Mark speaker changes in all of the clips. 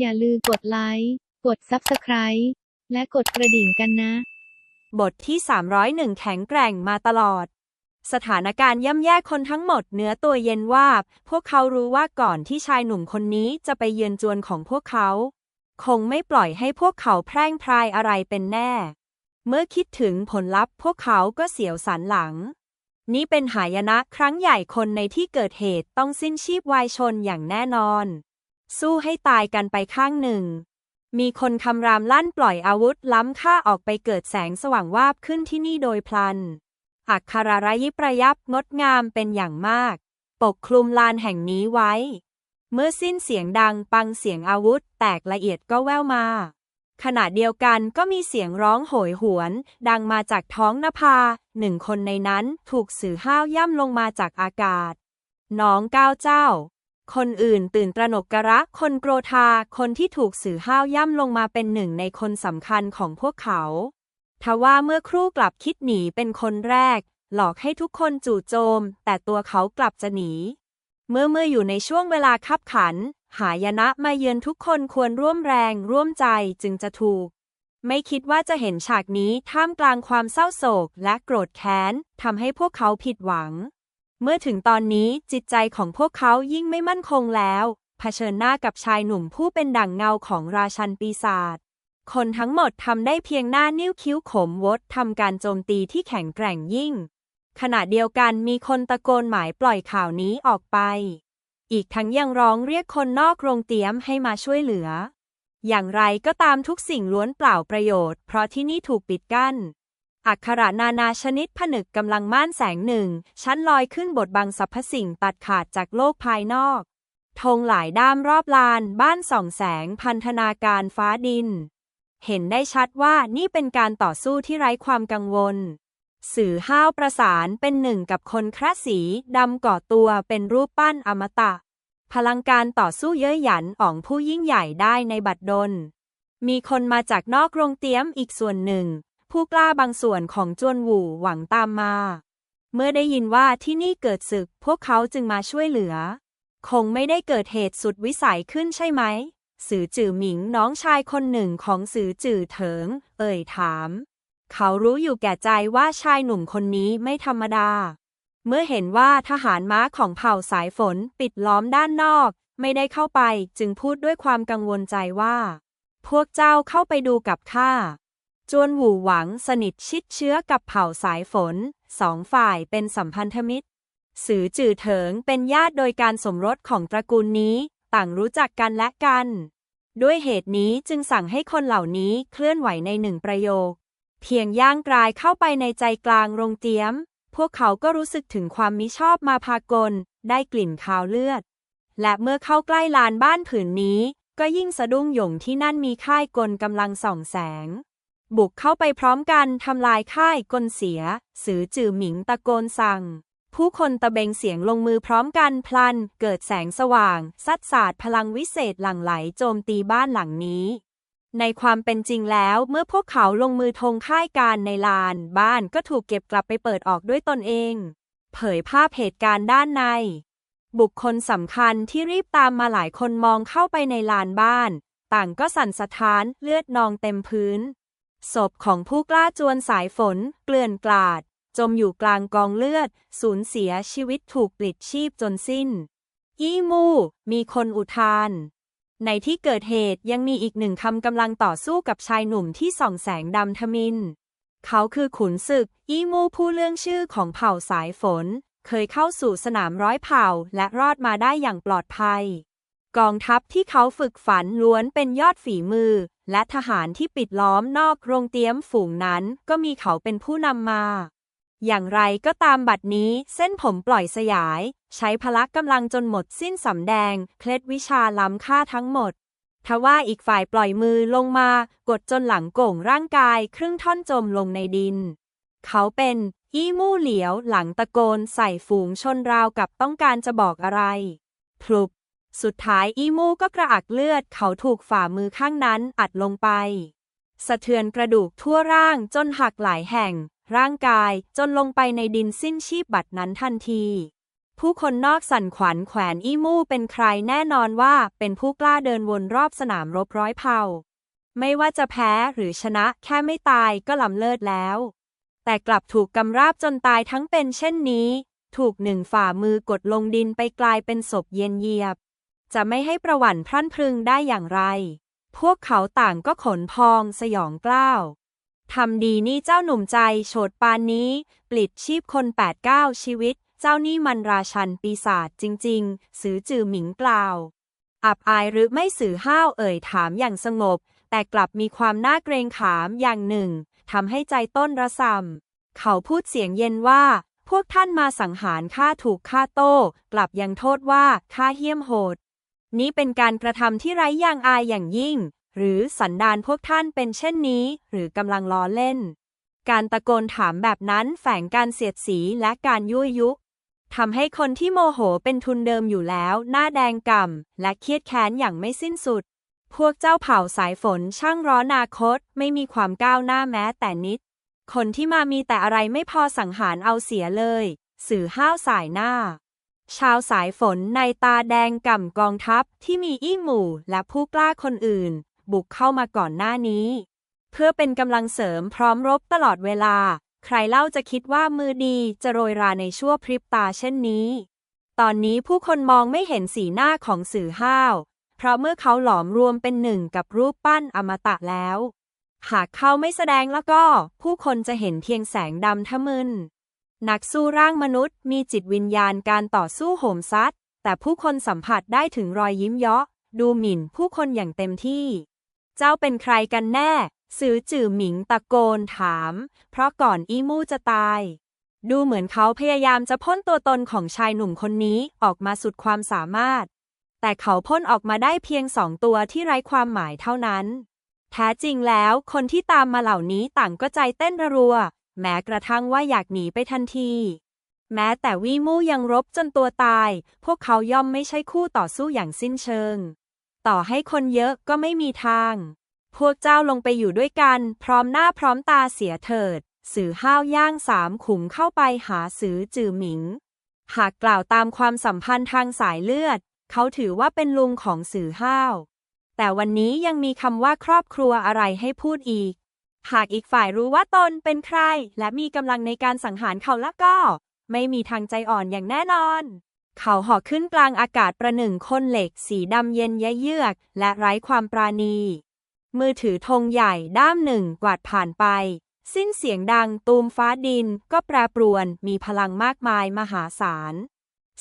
Speaker 1: อย่าลืมกดไลค์ กด Subscribe และกดกระดิ่งกันนะ
Speaker 2: บทที่ 301 แข็งแกร่งมาตลอด สถานการณ์ย่ำแย่คนทั้งหมดเนื้อตัวเย็นวาบ พวกเขารู้ว่าก่อนที่ชายหนุ่มคนนี้จะไปเยือนจวนของพวกเขา คงไม่ปล่อยให้พวกเขาแพร่งพรายอะไรเป็นแน่ เมื่อคิดถึงผลลัพธ์ พวกเขาก็เสียวสันหลัง นี่เป็นหายนะครั้งใหญ่คนในที่เกิดเหตุต้องสิ้นชีพวายชนอย่างแน่นอน สู้ให้ตายกันไปข้างหนึ่ง มีคนคำรามลั่นปล่อยอาวุธล้ำค่าออกไปเกิดแสงสว่างวาบขึ้นที่นี่โดยพลัน อักขระระยิบระยับงดงามเป็นอย่างมาก ปกคลุมลานแห่งนี้ไว้ เมื่อสิ้นเสียงดังปังเสียงอาวุธแตกละเอียดก็แว่วมา ขณะเดียวกันก็มีเสียงร้องโหยหวน ดังมาจากท้องนภาหนึ่งคนในนั้นถูกสื่อห้าวย่ำลงมาจากอากาศน้องก้าวเจ้า คนอื่นตื่นตระหนกกระคนโกรธา คนที่ถูกสื่อห้าวย่ำลงมาเป็นหนึ่งในคนสำคัญของพวกเขาทว่าเมื่อครู่กลับคิดหนีเป็นคนแรก หลอกให้ทุกคนจู่โจม แต่ตัวเขากลับจะหนี เมื่อเมื่ออยู่ในช่วงเวลาคับขัน หายนะมาเยือนทุกคนควรร่วมแรงร่วมใจจึงจะถูก ไม่คิดว่าจะเห็นฉากนี้ท่ามกลางความเศร้าโศกและโกรธแค้นทำให้พวกเขาผิดหวัง เมื่อถึงตอนนี้จิตใจของพวกเขายิ่งไม่มั่นคงแล้วเผชิญหน้ากับชายหนุ่มผู้เป็นดั่งเงาของราชันปีศาจคนทั้งหมดทำได้เพียงหน้านิ้วคิ้วขมวดทำการโจมตีที่แข็งแกร่งยิ่ง ขณะเดียวกันมีคนตะโกนหมายปล่อยข่าวนี้ออกไป อีกทั้งยังร้องเรียกคนนอกโรงเตี๊ยมให้มาช่วยเหลือ อย่างไรก็ตามทุกสิ่งล้วนเปล่าประโยชน์ เพราะที่นี่ถูกปิดกั้น อักขระนานาชนิดผนึกกำลังม่านแสงหนึ่ง ชั้นลอยขึ้นบทบังสรรพสิ่งตัดขาดจากโลกภายนอกธงหลายด้ามรอบลาน บ้านส่องแสงพันธนาการฟ้าดิน เห็นได้ชัดว่านี่เป็นการต่อสู้ที่ไร้ความกังวล สื่อห้าวประสานเป็นหนึ่งกับคนคราสีดำก่อตัวเป็นรูปปั้นอมตะ พลังการต่อสู้เย้ยหยันอ่องผู้ยิ่งใหญ่ได้ในบัดดลมีคนมาจากนอกโรงเตี้ยมอีกส่วนหนึ่ง ผู้กล้าบางส่วนของจวนหวูหวังตามมา เมื่อได้ยินว่าที่นี่เกิดศึก พวกเขาจึงมาช่วยเหลือ คงไม่ได้เกิดเหตุสุดวิสัยขึ้นใช่ไหม สือจื่อหมิงน้องชายคนหนึ่งของสือจื่อเถิง เอ่ยถาม เขารู้อยู่แก่ใจว่าชายหนุ่มคนนี้ไม่ธรรมดา เมื่อเห็นว่าทหารม้าของเผ่าสายฝนปิดล้อมด้านนอก ไม่ได้เข้าไปจึงพูดด้วยความกังวลใจว่า พวกเจ้าเข้าไปดูกับข้า จวนหวูหวังสนิทชิดเชื้อกับเผ่าสายฝน สองฝ่ายเป็นสัมพันธมิตร สือจื่อเถิงเป็นญาติโดยการสมรสของตระกูลนี้ ต่างรู้จักกันและกัน ด้วยเหตุนี้จึงสั่งให้คนเหล่านี้เคลื่อนไหวในหนึ่งประโยค เพียงย่างกลายเข้าไปในใจกลางโรงเตี๊ยม พวกเขาก็รู้สึกถึงความมิชอบมาพากล ได้กลิ่นคาวเลือด และเมื่อเข้าใกล้ลานบ้านผืนนี้ ก็ยิ่งสะดุ้งหยงที่นั่นมีค่ายกลกำลังส่องแสง บุกเข้าไปพร้อมกันทำลายค่ายกลเสีย สือจื่อหมิงตะโกนสั่ง ผู้คนตะเบงเสียงลงมือพร้อมกันพลัน เกิดแสงสว่าง ซัดสาดพลังวิเศษหลั่งไหลโจมตีบ้านหลังนี้ ในความเป็นจริงแล้วเมื่อพวกเขาลงมือธงค่ายการในลาน บ้านก็ถูกเก็บกลับไปเปิดออกด้วยตนเอง เผยภาพเหตุการณ์ด้านใน บุคคลสำคัญที่รีบตามมาหลายคนมองเข้าไปในลานบ้าน ต่างก็สั่นสะท้านเลือดนองเต็มพื้น ศพของผู้กล้าจวนสายฝน เกลื่อนกลาด จมอยู่กลางกองเลือด สูญเสียชีวิตถูกปลิดชีพจนสิ้น ยี่มู่มีคนอุทาน ในที่เกิดเหตุยังมีอีกหนึ่งคำกำลังต่อสู้กับชายหนุ่มที่ส่องแสงดำทมิน เขาคือขุนศึกยี่มู่ผู้เรื่องชื่อของเผ่าสายฝน เคยเข้าสู่สนามร้อยเผ่าและรอดมาได้อย่างปลอดภัย กองทัพที่เขาฝึกฝันล้วนเป็นยอดฝีมือ และทหารที่ปิดล้อมนอกโรงเตี๊ยมฝูงนั้น ก็มีเขาเป็นผู้นำมา อย่างไรก็ตามบัดนี้เส้นผมปล่อยสยาย ใช้พละกำลังจนหมดสิ้นสำแดง เคล็ดวิชาล้ำค่าทั้งหมดทว่าอีกฝ่ายปล่อยมือลงมา กดจนหลังโก่งร่างกายครึ่งท่อนจมลงในดิน เขาเป็นอี้มู่เหลียวหลังตะโกนใส่ฝูงชนราวกับต้องการจะบอกอะไรพลุบ สุดท้ายอีมูก็กระอักเลือดเขาถูกฝ่ามือข้างนั้นอัดลงไป สะเทือนกระดูกทั่วร่างจนหักหลายแห่ง ร่างกายจนลงไปในดินสิ้นชีพบัดนั้นทันที ผู้คนนอกสั่นขวัญแขวนอีมู่เป็นใครแน่นอนว่าเป็นผู้กล้าเดินวนรอบสนามรบร้อยเผ่า ไม่ว่าจะแพ้หรือชนะแค่ไม่ตายก็ล้ำเลิศแล้ว แต่กลับถูกกำราบจนตายทั้งเป็นเช่นนี้ ถูกหนึ่งฝ่ามือกดลงดินไปกลายเป็นศพเย็นเยียบ จะไม่ให้ประวัติพรั่นพรึงได้อย่างไร พวกเขาต่างก็ขนพองสยองกล้าวทำดีนี่เจ้าหนุ่มใจโฉดปานนี้ ปลิดชีพคนแปดเก้าชีวิต เจ้านี่มันราชันปีศาจจริง ๆ สือจือหมิงกล่าว อับอายหรือไม่สือห้าวเอ่ยถามอย่างสงบ แต่กลับมีความน่าเกรงขามอย่างหนึ่งทำให้ใจต้นระสำเขาพูดเสียงเย็นว่า พวกท่านมาสังหารข้าถูกฆ่าโต้ กลับยังโทษว่าข้าเหี้ยมโหด นี้เป็นการกระทำที่ไร้ยางอายอย่างยิ่ง หรือสันดานพวกท่านเป็นเช่นนี้ หรือกำลังล้อเล่น การตะโกนถามแบบนั้นแฝงการเสียดสีและการยั่วยุทำให้คนที่โมโหเป็นทุนเดิมอยู่แล้ว หน้าแดงก่ำและเครียดแค้นอย่างไม่สิ้นสุด พวกเจ้าเผ่าสายฝนช่างร้อนาคต ไม่มีความก้าวหน้าแม้แต่นิด คนที่มามีแต่อะไรไม่พอสังหารเอาเสียเลย สื่อห้าวสายหน้า ชาวสายฝนในตาแดงก่ำกองทัพที่มีอี้หมู่และผู้กล้าคนอื่น บุกเข้ามาก่อนหน้านี้ เพื่อเป็นกำลังเสริมพร้อมรบตลอดเวลา ใครเล่าจะคิดว่ามือดีจะโรยราในชั่วพริบตาเช่นนี้ ตอนนี้ผู้คนมองไม่เห็นสีหน้าของสื่อห้าว เพราะเมื่อเขาหลอมรวมเป็นหนึ่งกับรูปปั้นอมตะแล้ว หากเขาไม่แสดงแล้วก็ ผู้คนจะเห็นเพียงแสงดำทะมึน นักสู้ร่างมนุษย์มีจิตวิญญาณการต่อสู้โหมซัดแต่ผู้คนสัมผัสได้ถึงรอยยิ้มเยาะ ดูหมิ่นผู้คนอย่างเต็มที่ เจ้าเป็นใครกันแน่ สือจื่อหมิงตะโกนถาม เพราะก่อนอีมู่จะตาย ดูเหมือนเขาพยายามจะพ่นตัวตนของชายหนุ่มคนนี้ออกมาสุดความสามารถ แต่เขาพ่นออกมาได้เพียงสองตัวที่ไร้ความหมายเท่านั้น แท้จริงแล้วคนที่ตามมาเหล่านี้ต่างก็ใจเต้นระรัว แม้กระทั่งว่าอยากหนีไปทันที แม้แต่วีมู่ยังรบจนตัวตาย พวกเขาย่อมไม่ใช่คู่ต่อสู้อย่างสิ้นเชิง ต่อให้คนเยอะก็ไม่มีทาง พวกเจ้าลงไปอยู่ด้วยกัน พร้อมหน้าพร้อมตาเสียเถิด สื่อห้าวย่างสามขุมเข้าไปหาสือจือหมิง หากกล่าวตามความสัมพันธ์ทางสายเลือด เขาถือว่าเป็นลุงของสื่อห้าว แต่วันนี้ยังมีคำว่าครอบครัวอะไรให้พูดอีก หากอีกฝ่ายรู้ว่าตนเป็นใคร และมีกำลังในการสังหารเขาแล้วก็ ไม่มีทางใจอ่อนอย่างแน่นอน เขาห่อขึ้นกลางอากาศประหนึ่งคนเหล็กสีดำเย็นยะเยือก และไร้ความปราณี มือถือธงใหญ่ด้ามหนึ่งกวาดผ่านไป สิ้นเสียงดังตูมฟ้าดินก็แปรปรวนมีพลังมากมายมหาศาล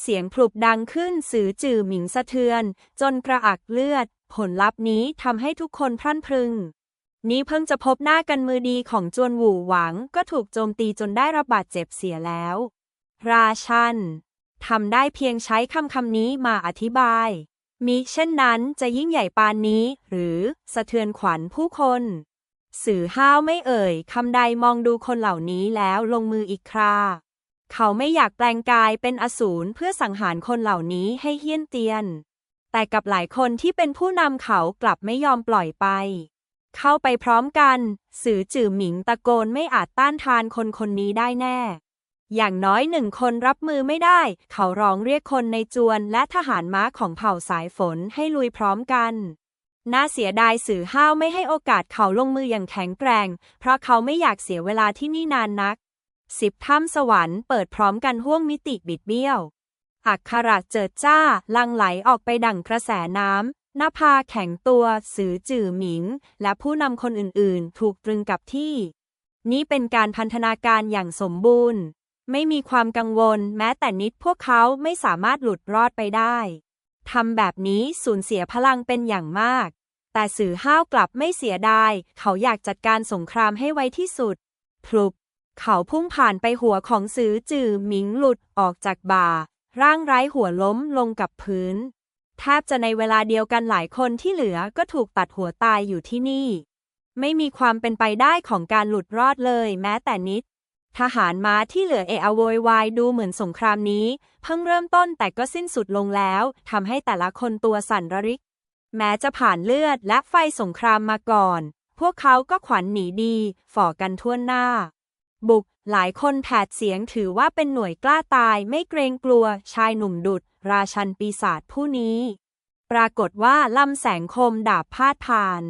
Speaker 2: เสียงพลุบดังขึ้นสื่อจื่อหมิงสะเทือน จนกระอักเลือด ผลลัพธ์นี้ทำให้ทุกคนพรั่นพรึง นี้เพิ่งจะพบหน้ากันมือดีของจวนหวู่หวัง ก็ถูกโจมตีจนได้รับบาดเจ็บเสียแล้ว ราชันทำได้เพียงใช้คำคำนี้มาอธิบาย มิเช่นนั้นจะยิ่งใหญ่ปานนี้ หรือสะเทือนขวัญผู้คน สื่อห้าวไม่เอ่ยคำใดมองดูคนเหล่านี้แล้วลงมืออีกครา เขาไม่อยากแปลงกายเป็นอสูรเพื่อสังหารคนเหล่านี้ให้เฮี้ยนเตียน แต่กับหลายคนที่เป็นผู้นำเขากลับไม่ยอมปล่อยไป เข้าไปพร้อมกัน สื่อจื่อหมิงตะโกนไม่อาจต้านทานคนคนนี้ได้แน่ อย่างน้อยหนึ่งคนรับมือไม่ได้ เขาร้องเรียกคนในจวนและทหารม้าของเผ่าสายฝนให้ลุยพร้อมกัน น่าเสียดายสื่อห้าวไม่ให้โอกาสเขาลงมืออย่างแข็งแกร่ง เพราะเขาไม่อยากเสียเวลาที่นี่นานนัก สิบถ้ำสวรรค์เปิดพร้อมกันห่วงมิติบิดเบี้ยวอักขระเจิดจ้า ลังไหลออกไปดั่งกระแสน้ำ น้าผาแข็งตัวสือจื่อหมิง และผู้นำคนอื่นๆ ถูกตรึงกับที่ นี้เป็นการพันธนาการอย่างสมบูรณ์ ไม่มีความกังวล แม้แต่นิดพวกเขาไม่สามารถหลุดรอดไปได้ทำแบบนี้สูญเสียพลังเป็นอย่างมาก แต่สื่อห้าวกลับไม่เสียดาย เขาอยากจัดการสงครามให้ไวที่สุดพลุบเขาพุ่งผ่านไปหัวของสือจื่อหมิงหลุดออกจากบ่า ร่างไร้หัวล้มลงกับพื้น แทบจะในเวลาเดียวกันหลายคนที่เหลือก็ถูกตัดหัวตายอยู่ที่นี่ ไม่มีความเป็นไปได้ของการหลุดรอดเลยแม้แต่นิด ทหารม้าที่เหลือเออโวยวายดูเหมือนสงครามนี้ เพิ่งเริ่มต้นแต่ก็สิ้นสุดลงแล้วทำให้แต่ละคนตัวสั่นระริก แม้จะผ่านเลือดและไฟสงครามมาก่อน พวกเขาก็ขวัญหนีดี ฝ่อกันทั่วหน้า บุก หลายคนแผดเสียงถือว่าเป็นหน่วยกล้าตายไม่เกรงกลัว ชายหนุ่มดุด ราชันปีศาจผู้นี้ ปรากฏว่าลำแสงคมดาบพาดผ่าน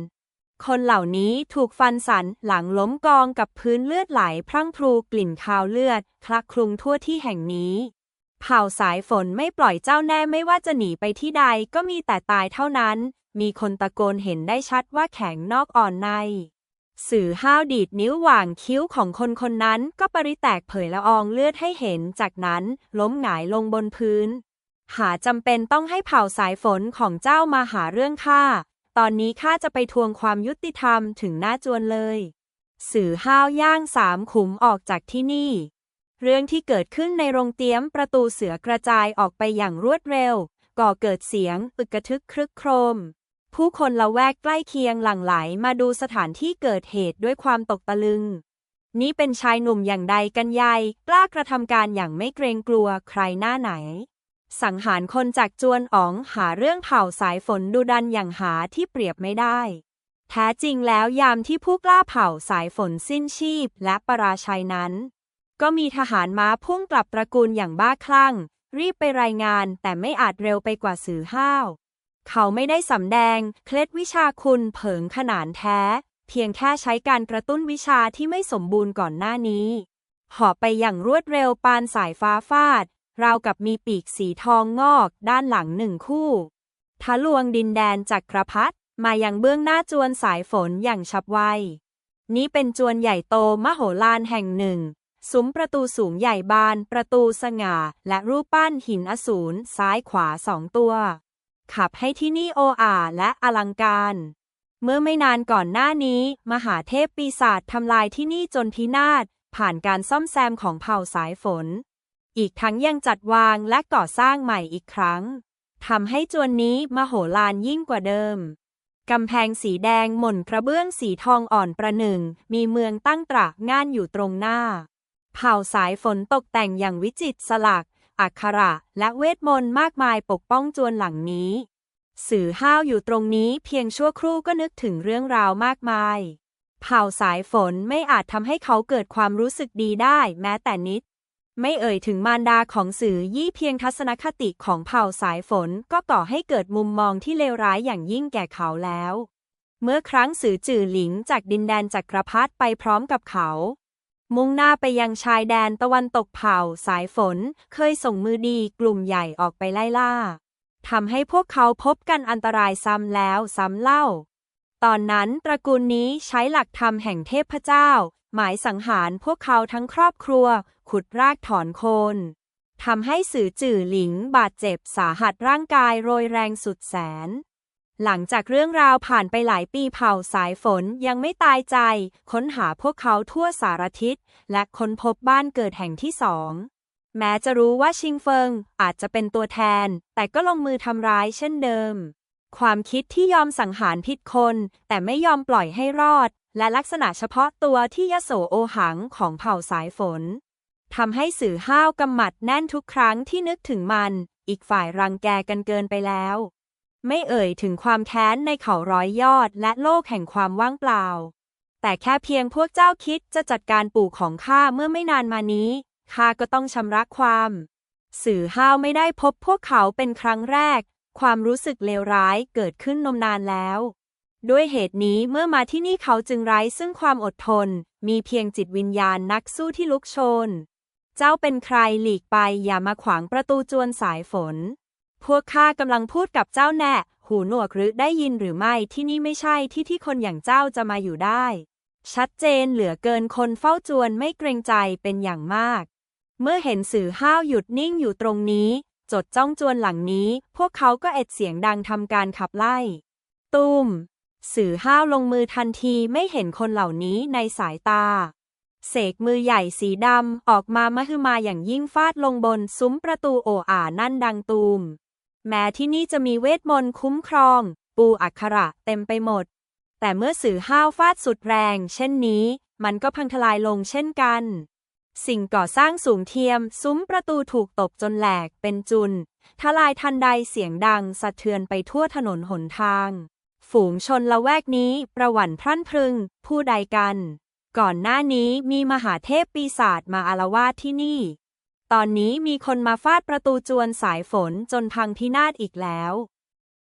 Speaker 2: คนเหล่านี้ถูกฟันสันหลังล้มกองกับพื้นเลือดไหลพรั่งพรูกลิ่นคาวเลือดคลักคลุงทั่วที่แห่งนี้เผ่าสายฝนไม่ปล่อยเจ้าแน่ไม่ว่าจะหนีไปที่ใดก็มีแต่ตายเท่านั้น มีคนตะโกนเห็นได้ชัดว่าแข็งนอกอ่อนใน สื่อห้าวดีดนิ้วหว่างคิ้วของคนคนนั้น ก็ปริแตกเผยละอองเลือดให้เห็น จากนั้นล้มหงายลงบนพื้น หาจำเป็นต้องให้เผ่าสายฝนของเจ้ามาหาเรื่องข้า ตอนนี้ข้าจะไปทวงความยุติธรรมถึงหน้าจวนเลย สื่อห้าวย่างสามขุมออกจากที่นี่ เรื่องที่เกิดขึ้นในโรงเตี้ยมประตูเสือกระจายออกไปอย่างรวดเร็ว ก่อเกิดเสียงอึกกระทึกครึกโครม ผู้คนละแวกใกล้เคียงหลั่งไหลมาดูสถานที่เกิดเหตุด้วยความตกตะลึง นี่เป็นชายหนุ่มอย่างใดกันยายกล้ากระทำการอย่างไม่เกรงกลัวใครหน้าไหน สังหารคนจากจวนอ๋องหาเรื่องเผ่าสายฝนดูดันอย่างหาที่เปรียบไม่ได้ แท้จริงแล้วยามที่ผู้กล้าเผ่าสายฝนสิ้นชีพและประราชัยนั้น ก็มีทหารม้าพุ่งกลับตระกูลอย่างบ้าคลั่ง รีบไปรายงานแต่ไม่อาจเร็วไปกว่าสือห้าว เขาไม่ได้สำแดง เคล็ดวิชาคุณเผิงขนานแท้ เพียงแค่ใช้การกระตุ้นวิชาที่ไม่สมบูรณ์ก่อนหน้านี้หอบไปอย่างรวดเร็วปานสายฟ้าฟาด ราวกับมีปีกสีทองงอก ด้านหลังหนึ่งคู่ทะลวงดินแดนจากกระพัดมาอยังเบื้องหน้าจวนสายฝนอย่างฉับไว นี้เป็นจวนใหญ่โตมโหฬารแห่งหนึ่ง ซุ้มประตูสูงใหญ่บาน ประตูสง่า และรูปปั้นหินอสูรซ้ายขวาสองตัว ขับให้ที่นี่โออาและอลังการ เมื่อไม่นานก่อนหน้านี้ มหาเทพปีศาจทำลายที่นี่จนพินาศ ผ่านการซ่อมแซมของเผ่าสายฝน อีกทั้งยังจัดวางและก่อสร้างใหม่อีกครั้งทำให้จวนนี้มโหฬารยิ่งกว่าเดิมกำแพงสีแดงหม่นกระเบื้องสีทองอ่อนประหนึ่ง มีเมืองตั้งตระง่านอยู่ตรงหน้า เผ่าสายฝนตกแต่งอย่างวิจิตรสลัก อักขระ และเวทมนต์มากมายปกป้องจวนหลังนี้ สื่อห้าวอยู่ตรงนี้เพียงชั่วครู่ก็นึกถึงเรื่องราวมากมาย เผ่าสายฝนไม่อาจทำให้เขาเกิดความรู้สึกดีได้แม้แต่นิด ไม่เอ่ยถึงมารดาของสื่อยี่เพียงทัศนคติของเผ่าสายฝนก็ก่อให้เกิดมุมมองที่เลวร้ายอย่างยิ่งแก่เขาแล้ว เมื่อครั้งสื่อจื่อหลิงจากดินแดนจักรพรรดิไปพร้อมกับเขา มุ่งหน้าไปยังชายแดนตะวันตกเผ่าสายฝน เคยส่งมือดีกลุ่มใหญ่ออกไปไล่ล่าทำให้พวกเขาพบกันอันตรายซ้ำแล้วซ้ำเล่า ตอนนั้นตระกูลนี้ใช้หลักธรรมแห่งเทพเจ้า หมายสังหารพวกเขาทั้งครอบครัว ขุดรากถอนโคนทำให้สือจื่อหลิงบาดเจ็บสาหัสร่างกายโรยแรงสุดแสน หลังจากเรื่องราวผ่านไปหลายปีเผ่าสายฝนยังไม่ตายใจ ค้นหาพวกเขาทั่วสารทิศ และค้นพบบ้านเกิดแห่งที่สอง แม้จะรู้ว่าชิงเฟิงอาจจะเป็นตัวแทน แต่ก็ลงมือทำร้ายเช่นเดิม ความคิดที่ยอมสังหารผิดคน แต่ไม่ยอมปล่อยให้รอด และลักษณะเฉพาะตัวที่ยโสโอหังของเผ่าสายฝนทำให้สื่อห้าวกำหมัดแน่นทุกครั้งที่นึกถึงมัน อีกฝ่ายรังแกกันเกินไปแล้ว ไม่เอ่ยถึงความแค้นในเขาร้อยยอดและโลกแห่งความว่างเปล่า แต่แค่เพียงพวกเจ้าคิดจะจัดการปู่ของข้าเมื่อไม่นานมานี้ข้าก็ต้องชำระความ สื่อห้าวไม่ได้พบพวกเขาเป็นครั้งแรก ความรู้สึกเลวร้ายเกิดขึ้นนมนานแล้ว ด้วยเหตุนี้เมื่อมาที่นี่เขาจึงไร้ซึ่งความอดทน มีเพียงจิตวิญญาณนักสู้ที่ลุกโชน เจ้าเป็นใครหลีกไปอย่ามาขวางประตูจวนสายฝน พวกข้ากำลังพูดกับเจ้าแน่ หูหนวกหรือได้ยินหรือไม่ที่นี่ไม่ใช่ที่ที่คนอย่างเจ้าจะมาอยู่ได้ ชัดเจนเหลือเกินคนเฝ้าจวนไม่เกรงใจเป็นอย่างมาก เมื่อเห็นสื่อห้าวหยุดนิ่งอยู่ตรงนี้ จดจ้องจวนหลังนี้ พวกเขาก็เอ็ดเสียงดังทำการขับไล่ ตุ้มสื่อห้าวลงมือทันทีไม่เห็นคนเหล่านี้ในสายตา เสกมือใหญ่สีดำออกมามหึมาอย่างยิ่งฟาดลงบนซุ้มประตูโออานั่นดังตูม แม้ที่นี่จะมีเวทมนต์คุ้มครอง ปูอักขระเต็มไปหมด แต่เมื่อสื่อห้าวฟาดสุดแรง เช่นนี้ มันก็พังทลายลงเช่นกัน สิ่งก่อสร้างสูงเทียม ซุ้มประตูถูกตบจนแหลกเป็นจุน ทลายทันใดเสียงดังสะเทือนไปทั่วถนนหนทาง ฝูงชนละแวกนี้ ประหวั่นพรั่นพรึง ผู้ใดกัน ก่อนหน้านี้มีมหาเทพปีศาจมาอาละวาดที่นี่ ตอนนี้มีคนมาฟาดประตูจวนสายฝนจนพังพินาศอีกแล้ว